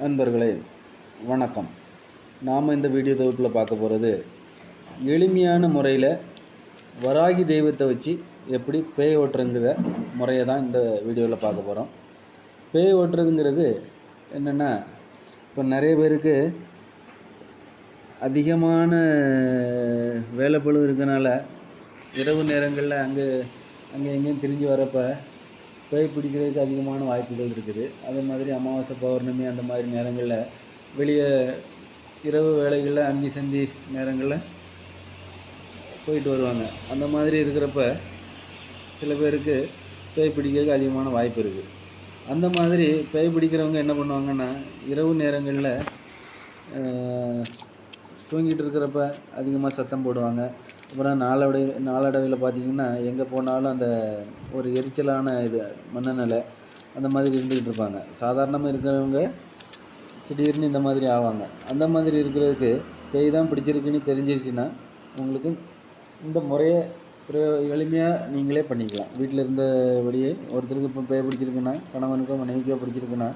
நண்பர்களே வணக்கம். நாம் இந்த வீடியோ தொகுப்பில் பார்க்க போகிறது எளிமையான முறையில் வராகி தெய்வத்தை வச்சு எப்படி பேய் ஓட்டுறங்கிற முறையை தான் இந்த வீடியோவில் பார்க்க போகிறோம் பேய் ஓட்டுறதுங்கிறது என்னென்னா இப்போ நிறைய பேருக்கு அதிகமான வேலைப்பழு இருக்கனால இரவு நேரங்களில் அங்கே அங்கே எங்கேயும் திரிஞ்சு வரப்போ பேய் பிடிக்கிறதுக்கு அதிகமான வாய்ப்புகள் இருக்குது. அதே மாதிரி அமாவாசை பௌர்ணமி அந்த மாதிரி நேரங்களில் வெளியே இரவு வேலைகளில் அந்தி சந்தி நேரங்களில் போயிட்டு வருவாங்க. அந்த மாதிரி இருக்கிறப்ப சில பேருக்கு பேய் பிடிக்கிறதுக்கு அதிகமான வாய்ப்பு இருக்குது அந்த மாதிரி பேய் பிடிக்கிறவங்க என்ன பண்ணுவாங்கன்னா இரவு நேரங்களில் தூங்கிட்டு இருக்கிறப்ப அதிகமாக சத்தம் போடுவாங்க. அப்புறம் நாளடை நாளடைவில் பார்த்தீங்கன்னா எங்கே போனாலும் அந்த ஒரு எரிச்சலான இது மனநிலை அந்த மாதிரி இருந்துக்கிட்டு இருப்பாங்க. சாதாரணமாக இருக்கிறவங்க திடீர்னு இந்த மாதிரி ஆவாங்க. அந்த மாதிரி இருக்கிறதுக்கு பேய் தான் பிடிச்சிருக்குன்னு தெரிஞ்சிருச்சுன்னா உங்களுக்கு இந்த முறையை எளிமையாக நீங்களே பண்ணிக்கலாம். வீட்டில் இருந்தபடியே ஒருத்தருக்கு இப்போ பேய் பிடிச்சிருக்குன்னா கணவனுக்கோ மனைவிக்கோ பிடிச்சிருக்குன்னா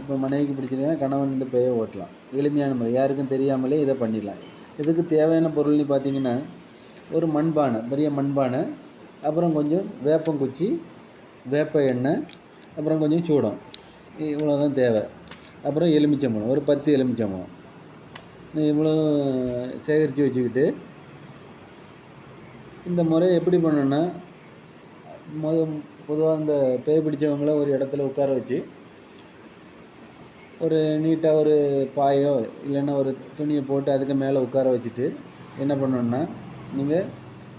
இப்போ மனைவிக்கு பிடிச்சிருக்குன்னா கணவன் இந்த பேயை ஓட்டலாம். எளிமையான முறை. யாருக்கும் தெரியாமலே இதை பண்ணிடலாம். இதுக்கு தேவையான பொருள்னு பார்த்தீங்கன்னா ஒரு மண்பானை பெரிய மண்பானை அப்புறம் கொஞ்சம் வேப்பங்குச்சி வேப்ப எண்ணெய் அப்புறம் கொஞ்சம் சூடம். இவ்வளோ தான் தேவை. அப்புறம் எலுமிச்சம்பழம் ஒரு பத்து எலுமிச்சம்பழம். இவ்வளோ சேகரித்து வச்சுக்கிட்டு இந்த முறையை எப்படி பண்ணணும்னா முத பொதுவாக இந்த பேய் பிடிச்சவங்கள ஒரு இடத்துல உட்கார வச்சு ஒரு நீட்டாக ஒரு பாயோ இல்லைன்னா ஒரு துணியை போட்டு அதுக்கு மேலே உட்கார வச்சுட்டு என்ன பண்ணணும்னா நீங்கள்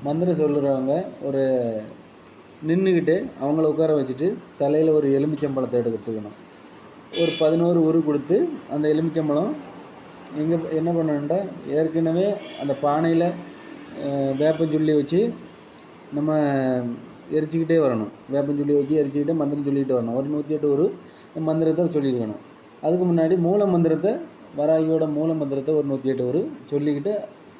மந்திரம் சொல்லுறவங்க ஒரு நின்றுக்கிட்டு அவங்கள உட்கார வச்சுட்டு தலையில் ஒரு எலுமிச்சம்பழத்தை எடுத்துக்கணும். ஒரு பதினோரு உரு கொடுத்து அந்த எலுமிச்சம்பழம் எங்கே என்ன பண்ணணும்டா ஏற்கனவே அந்த பானையில் வேப்பஞ்சுள்ளி வச்சு நம்ம எரிச்சிக்கிட்டே வரணும். வேப்பஞ்சுள்ளி வச்சு எரிச்சிக்கிட்டே மந்திரம் சொல்லிக்கிட்டு வரணும். ஒரு நூற்றி எட்டு ஒரு மந்திரத்தை சொல்லியிருக்கணும். அதுக்கு முன்னாடி மூல மந்திரத்தை வராகியோட மூல மந்திரத்தை ஒரு நூற்றி எட்டு ஒரு சொல்லிக்கிட்டு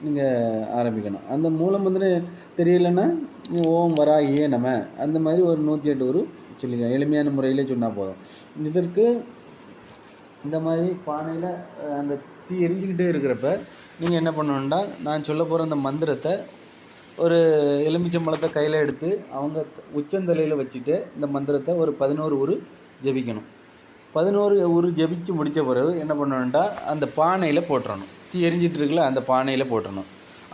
நீங்கள் ஆரம்பிக்கணும். அந்த மூல மந்திரம் தெரியலன்னா நீ ஓம் வராகியே நம்ம அந்த மாதிரி ஒரு நூற்றி எட்டு ஒரு சொல்லிக்கலாம் எளிமையான முறையில் சொன்னால் போதும். இதற்கு இந்த மாதிரி பானையில் அந்த தீ எரிஞ்சுக்கிட்டே இருக்கிறப்ப நீங்கள் என்ன பண்ணணுன்னா நான் சொல்ல போகிற அந்த மந்திரத்தை ஒரு எலுமிச்சம்பழத்தை கையில் எடுத்து அவங்க உச்சந்தலையில் வச்சுட்டு இந்த மந்திரத்தை ஒரு பதினோரு உரு ஜெபிக்கணும். பதினோரு ஊர் ஜபிச்சு முடித்த பிறகு என்ன பண்ணணுன்ட்டா அந்த பானையில் போட்டுறணும். தீ எரிஞ்சிட்டு இருக்குல்ல அந்த பானையில் போட்டுறணும்.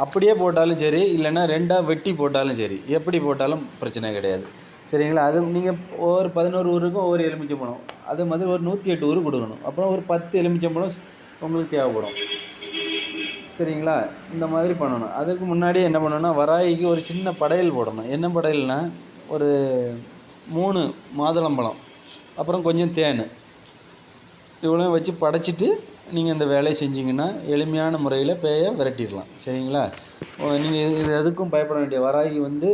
அப்படியே போட்டாலும் சரி இல்லைன்னா ரெண்டாக வெட்டி போட்டாலும் சரி. எப்படி போட்டாலும் பிரச்சனை கிடையாது. சரிங்களா? அது நீங்கள் ஒவ்வொரு பதினோரு ஊருக்கும் ஒவ்வொரு எலுமிச்சம்பழம். அது மாதிரி ஒரு நூற்றி எட்டு ஊர் கொடுக்கணும். அப்புறம் ஒரு பத்து எலுமிச்சம்பழம் உங்களுக்கு தேவைப்படும். சரிங்களா? இந்த மாதிரி பண்ணணும். அதுக்கு முன்னாடி என்ன பண்ணணும்னா வராயிக்கு ஒரு சின்ன படையல் போடணும். என்ன படையல்னால் ஒரு மூணு மாதுளம்பழம் அப்புறம் கொஞ்சம் தேன். இவ்வளோ வச்சு படைச்சிட்டு நீங்கள் இந்த வேலையை செஞ்சிங்கன்னா எளிமையான முறையில் பேயை விரட்டிடலாம். சரிங்களா? நீங்கள் இது இது எதுக்கும் பயப்பட வேண்டிய வராகி வந்து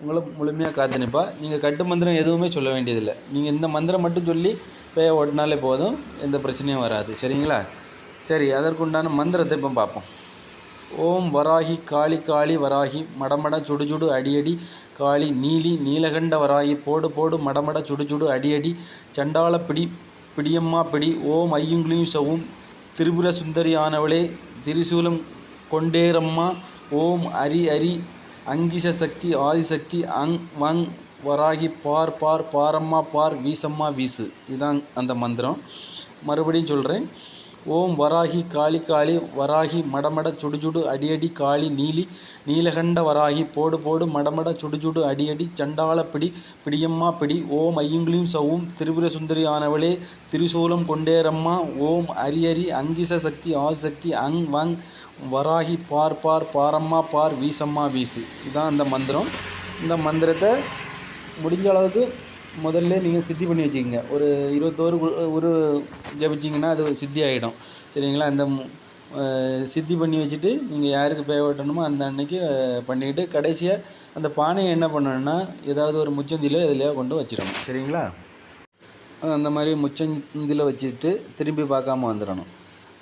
உங்களை முழுமையாக காத்து நிற்பா நீங்கள் கட்டு மந்திரம் எதுவுமே சொல்ல வேண்டியதில்லை. நீங்கள் இந்த மந்திரம் மட்டும் சொல்லி பேயை ஓட்டினாலே போதும் எந்த பிரச்சனையும் வராது. சரிங்களா? சரி அதற்குண்டான மந்திரத்தை இப்போ பார்ப்போம். ஓம் வராகி காளி காளி வராகி மடமட சுடுசுடு அடியடி காளி நீலி நீலகண்ட வராகி போடு போடு மடமட சுடுசுடு அடியடி சண்டாளப்பிடி பிடியம்மா பிடி ஓம் ஐயுங்களையும் சவும். திரிபுர சுந்தரி ஆனவளே திரிசூலம் கொண்டேரம்மா. ஓம் அரி அரி அங்கிச சக்தி ஆதிசக்தி அங் வங் வராகி பார் பார் பாரம்மா பார் வீசம்மா வீசு. இதுதான் அந்த மந்திரம். மறுபடியும் சொல்கிறேன் ஓம் வராகி காளி காளி வராகி மடமட சுடுசுடு அடியடி காளி நீலி நீலகண்ட வராகி போடு போடு மடமட சுடுசுடு அடியடி சண்டாள பிடி பிடியம்மா பிடி ஓம் ஐயுங்களையும் சவும் திரிபுர சுந்தரி ஆனவளே திரிசூலம் கொண்டேரம்மா ஓம் அரியரி அங்கிச சக்தி ஆசக்தி அங் வங் வராகி பார் பார் பாரம்மா பார் வீசம்மா வீசு. இதுதான் அந்த மந்திரம். இந்த மந்திரத்தை முடிஞ்ச அளவுக்கு முதல்ல நீங்கள் சித்தி பண்ணி வச்சுக்கோங்க. ஒரு இருபத்தோரு கு- ஒரு ஜபிச்சிங்கன்னா அது சித்தி ஆகிடும் சரிங்களா? அந்த சித்தி பண்ணி வச்சுட்டு நீங்கள் யாருக்கு பேய் ஓட்டணுமோ அந்த அன்னைக்கு பண்ணிக்கிட்டு கடைசியாக அந்த பானையை என்ன பண்ணணும்னா ஏதாவது ஒரு முச்சந்திலோ எதுலையோ கொண்டு வச்சிடணும். சரிங்களா? அந்த மாதிரி முச்சந்தியில் வச்சுட்டு திரும்பி பார்க்காம வந்துடணும்.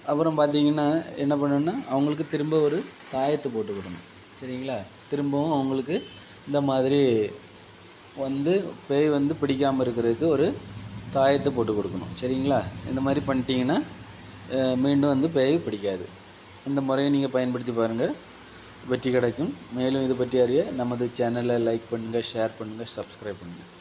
அப்புறம் பார்த்தீங்கன்னா என்ன பண்ணணும்னா அவங்களுக்கு திரும்ப ஒரு தாயத்தை போட்டுக்கிடணும் சரிங்களா? திரும்பவும் அவங்களுக்கு இந்த மாதிரி வந்து பேய் வந்து பிடிக்காமல் இருக்கிறதுக்கு ஒரு தாயத்தை போட்டு கொடுக்கணும். சரிங்களா? இந்த மாதிரி பண்ணிட்டீங்கன்னா மீண்டும் வந்து பேய் பிடிக்காது. இந்த முறையை நீங்கள் பயன்படுத்தி பாருங்கள் வெற்றி கிடைக்கும். மேலும் இது பற்றி அறிய நமது சேனலை லைக் பண்ணுங்கள் ஷேர் பண்ணுங்கள் சப்ஸ்கிரைப் பண்ணுங்கள்